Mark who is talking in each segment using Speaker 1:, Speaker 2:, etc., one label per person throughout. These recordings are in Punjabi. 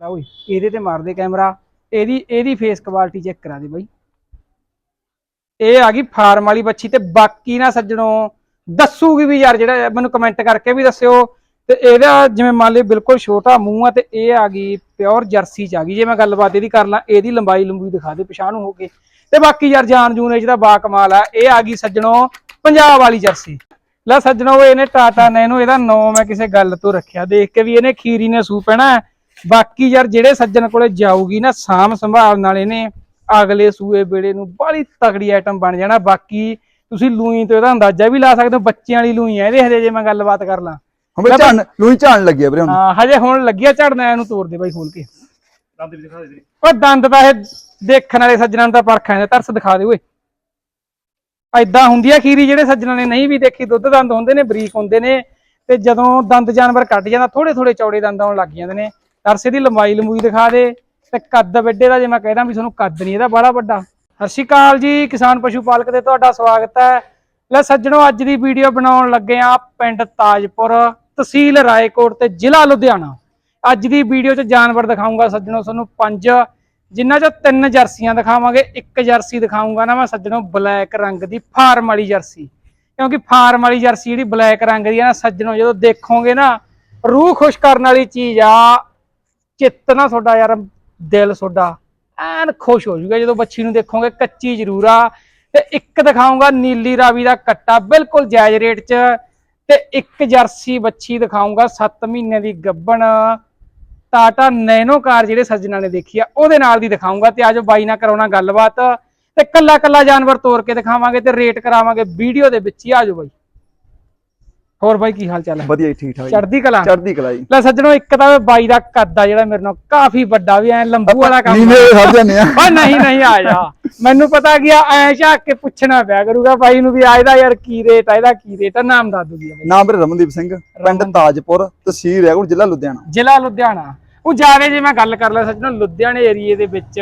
Speaker 1: ਲੈ ਓਏ, ਇਹਦੇ ਤੇ ਮਾਰ ਦੇ ਕੈਮਰਾ। ਇਹਦੀ ਇਹਦੀ ਫੇਸ ਕੁਆਲਿਟੀ ਚੈੱਕ ਕਰਾ ਦੇ ਬਾਈ। ਇਹ ਆ ਗਈ ਫਾਰਮ ਵਾਲੀ ਬੱਚੀ ਤੇ ਬਾਕੀ ਨਾ ਸੱਜਣੋ, ਦੱਸੂਗੀ ਵੀ ਯਾਰ ਜਿਹੜਾ ਮੈਨੂੰ ਕਮੈਂਟ ਕਰਕੇ ਵੀ ਦੱਸਿਓ। ਤੇ ਇਹਦਾ ਜਿਵੇਂ ਮੰਨ ਲਿਓ ਬਿਲਕੁਲ ਛੋਟਾ ਮੂੰਹ ਆ ਤੇ ਇਹ ਆ ਗਈ ਪਿਓਰ ਜਰਸੀ ਚ ਆ ਗਈ। ਜੇ ਮੈਂ ਗੱਲਬਾਤ ਇਹਦੀ ਕਰ ਲਾਂ, ਇਹਦੀ ਲੰਬਾਈ ਲੰਬੂਈ ਦਿਖਾ ਦੇ, ਪਛਾਣ ਹੋ ਕੇ ਤੇ ਬਾਕੀ ਯਾਰ ਜਾਨ ਜੂਨ ਇਹ ਦਾ ਬਾ ਕਮਾਲ ਆ। ਇਹ ਆ ਗਈ ਸੱਜਣੋ ਪੰਜਾਬ ਵਾਲੀ ਜਰਸੀ ਲੈ ਸੱਜਣੋ, ਇਹਨੇ ਟਾਟਾ ਨੇ ਇਹਨੂੰ ਇਹਦਾ ਨਾਂ ਮੈਂ ਕਿਸੇ ਗੱਲ ਤੋਂ ਰੱਖਿਆ। ਦੇਖ ਕੇ ਵੀ ਇਹਨੇ ਖੀਰੀ ਨੇ ਸੂ ਪੈਣਾ। ਬਾਕੀ ਯਾਰ ਜਿਹੜੇ ਸੱਜਣ ਕੋਲੇ ਜਾਊਗੀ ਨਾ ਸਾਮ ਸੰਭਾਲ ਨਾਲ ਇਹਨੇ ਅਗਲੇ ਸੂਏ ਵੇਲੇ ਨੂੰ ਬੜੀ ਤਗੜੀ ਆਈਟਮ ਬਣ ਜਾਣਾ। ਬਾਕੀ ਤੁਸੀਂ ਲੂਈ ਤੋਂ ਇਹਦਾ ਅੰਦਾਜ਼ਾ ਵੀ ਲਾ ਸਕਦੇ ਹੋ ਬੱਚਿਆਂ ਵਾਲੀ ਲੂਈ ਹੈ ਇਹਦੇ ਹਜੇ ਜੇ ਮੈਂ ਗੱਲਬਾਤ ਕਰ ਲਾਂ।
Speaker 2: ਹੁਣ ਵੀ ਝਾਣ ਲੂਈ ਝਾਣ ਲੱਗੀ ਆ ਵੀਰੇ ਹੁਣ।
Speaker 1: ਹਾਂ ਹਜੇ ਹੁਣ ਲੱਗਿਆ ਝੜਨਾ ਇਹਨੂੰ ਤੋੜ ਦੇ ਬਾਈ ਖੋਲ ਕੇ।
Speaker 3: ਦੰਦ ਵੀ ਦਿਖਾ ਦੇ ਵੀਰੇ।
Speaker 1: ਉਹ ਦੰਦ ਤਾਂ ਇਹ ਦੇਖਣ ਵਾਲੇ ਸੱਜਣਾਂ ਨੂੰ ਤਾਂ ਪਰਖਾਂ ਦਾ ਤਰਸ ਦਿਖਾ ਦੇ ਓਏ। ਐਦਾਂ ਹੁੰਦੀ ਆ ਖੀਰੀ ਜਿਹੜੇ ਸੱਜਣਾਂ ਨੇ ਨਹੀਂ ਵੀ ਦੇਖੀ ਦੁੱਧ ਦੰਦ ਹੁੰਦੇ ਨੇ ਬਰੀਕ ਹੁੰਦੇ ਨੇ ਤੇ ਜਦੋਂ ਦੰਦ ਜਾਨਵਰ ਕੱਟ ਜਾਂਦਾ ਥੋੜੇ ਥੋੜੇ ਚੌੜੇ ਦੰਦ ਆਉਣ ਲੱਗ ਜਾਂਦੇ ਨੇ। ਤਰਸ ਦੀ ਲੰਬਾਈ ਲੰਬੂਈ ਦਿਖਾ ਦੇ ਤੇ ਕੱਦ ਵੱਡੇ ਦਾ ਜੇ ਮੈਂ ਕਹਿਦਾ ਵੀ ਤੁਹਾਨੂੰ ਕੱਦ ਨਹੀਂ, ਇਹਦਾ ਬੜਾ ਵੱਡਾ। ਸਤਿ ਸ਼੍ਰੀ ਅਕਾਲ ਜੀ, ਕਿਸਾਨ ਪਸ਼ੂ ਪਾਲਕ ਦੇ ਤੁਹਾਡਾ ਸਵਾਗਤ ਹੈ। ਲੈ ਸੱਜਣੋ, ਅੱਜ ਦੀ ਵੀਡੀਓ ਬਣਾਉਣ ਲੱਗੇ ਆ ਪਿੰਡ ਤਾਜਪੁਰ, ਤਹਿਸੀਲ ਰਾਏਕੋਟ ਤੇ ਜ਼ਿਲ੍ਹਾ ਲੁਧਿਆਣਾ। ਅੱਜ ਦੀ ਵੀਡੀਓ 'ਚ ਜਾਨਵਰ ਦਿਖਾਉਂਗਾ ਸੱਜਣੋ ਤੁਹਾਨੂੰ ਪੰਜ, ਜਿਨ੍ਹਾਂ 'ਚ ਤਿੰਨ ਜਰਸੀਆਂ ਦਿਖਾਵਾਂਗੇ, ਇੱਕ ਜਰਸੀ ਦਿਖਾਉਂਗਾ ਨਾ ਮੈਂ ਸੱਜਣੋ, ਬਲੈਕ ਰੰਗ ਦੀ ਫਾਰਮ ਵਾਲੀ ਜਰਸੀ। ਕਿਉਂਕਿ ਫਾਰਮ ਵਾਲੀ ਜਰਸੀ ਜਿਹੜੀ ਬਲੈਕ ਰੰਗ ਦੀ ਆ ਨਾ, ਸੱਜਣੋ ਜਦੋਂ ਦੇਖੋਗੇ ਨਾ, ਰੂਹ ਖੁਸ਼ ਕਰਨ ਵਾਲੀ ਚੀਜ਼ ਆ ਚਿੱਤ ਨਾ ਤੁਹਾਡਾ ਯਾਰ, ਦਿਲ ਤੁਹਾਡਾ ਐਨ ਖੁਸ਼ ਹੋ ਜਾਊਗਾ ਜਦੋਂ ਬੱਚੀ ਨੂੰ ਦੇਖੋਗੇ ਕੱਚੀ ਜ਼ਰੂਰ ਆ। ਤੇ ਇੱਕ ਦਿਖਾਉਂਗਾ ਨੀਲੀ ਰਾਵੀ ਦਾ ਕੱਟਾ, ਬਿਲਕੁਲ ਜਾਇਜ਼ ਰੇਟ 'ਚ। ਤੇ ਇੱਕ ਜਰਸੀ ਬੱਚੀ ਦਿਖਾਉਂਗਾ 7 ਮਹੀਨੇ ਦੀ ਗੱਬਣ। ਟਾਟਾ ਨੈਨੋ ਕਾਰ ਜਿਹੜੇ ਸੱਜਣਾ ਨੇ ਦੇਖੀ ਆ, ਉਹਦੇ ਨਾਲ ਦੀ ਦਿਖਾਉਂਗਾ ਤੇ ਆਜੋ ਬਾਈ ਨਾਲ ਕਰਾਉਣਾ ਗੱਲਬਾਤ। ਤੇ ਕੱਲਾ ਕੱਲਾ ਜਾਨਵਰ ਤੋੜ ਕੇ ਦਿਖਾਵਾਂਗੇ ਤੇ ਰੇਟ ਕਰਾਵਾਂਗੇ ਵੀਡੀਓ ਦੇ ਵਿੱਚ ਹੀ, ਆਜੋ ਬਾਈ। ਹੋਰ ਬਾਈ ਕੀ ਹਾਲ ਚਾਲ ਹੈ?
Speaker 2: ਵਧੀਆ ਜੀ, ਠੀਕ ਠਾਕ ਜੀ।
Speaker 1: ਚੜ੍ਹਦੀ ਕਲਾ।
Speaker 2: ਚੜ੍ਹਦੀ ਕਲਾ ਜੀ।
Speaker 1: ਲੈ ਸੱਜਣੋ ਇੱਕ ਤਾਂ ਬਾਈ ਦਾ ਕੱਦ ਆ ਜਿਹੜਾ ਮੇਰੇ ਨਾਲ ਕਾਫੀ ਵੱਡਾ ਵੀ ਐ ਲੰਬੂ ਵਾਲਾ ਕੰਮ
Speaker 2: ਨੀਵੇਂ ਖੜ ਜਾਂਦੇ ਆ।
Speaker 1: ਓ ਨਹੀਂ ਨਹੀਂ ਆ ਜਾ। ਮੈਨੂੰ ਪਤਾ ਗਿਆ ਐ ਝਾਕ ਕੇ ਪੁੱਛਣਾ ਪਿਆ ਕਰੂਗਾ ਬਾਈ ਨੂੰ ਵੀ ਆ ਇਹਦਾ ਯਾਰ ਕੀ ਰੇਟ ਆ ਇਹਦਾ ਕੀ ਰੇਟ ਆ? ਨਾਮ ਦੱਸ ਦੂਗੀ ਬਾਈ।
Speaker 2: ਨਾਮ ਵੀਰੇ ਰਮਨਦੀਪ ਸਿੰਘ ਪਿੰਡ ਤਾਜਪੁਰ ਤਹਿਸੀਲ ਰੈਗੁਰ ਜ਼ਿਲ੍ਹਾ ਲੁਧਿਆਣਾ।
Speaker 1: ਜ਼ਿਲ੍ਹਾ ਲੁਧਿਆਣਾ। ਉਹ ਜ਼ਿਆਦਾ ਜੇ ਮੈਂ ਗੱਲ ਕਰ ਲਾਂ ਸੱਜਣੋ ਲੁਧਿਆਣੇ ਏਰੀਏ ਦੇ ਵਿੱਚ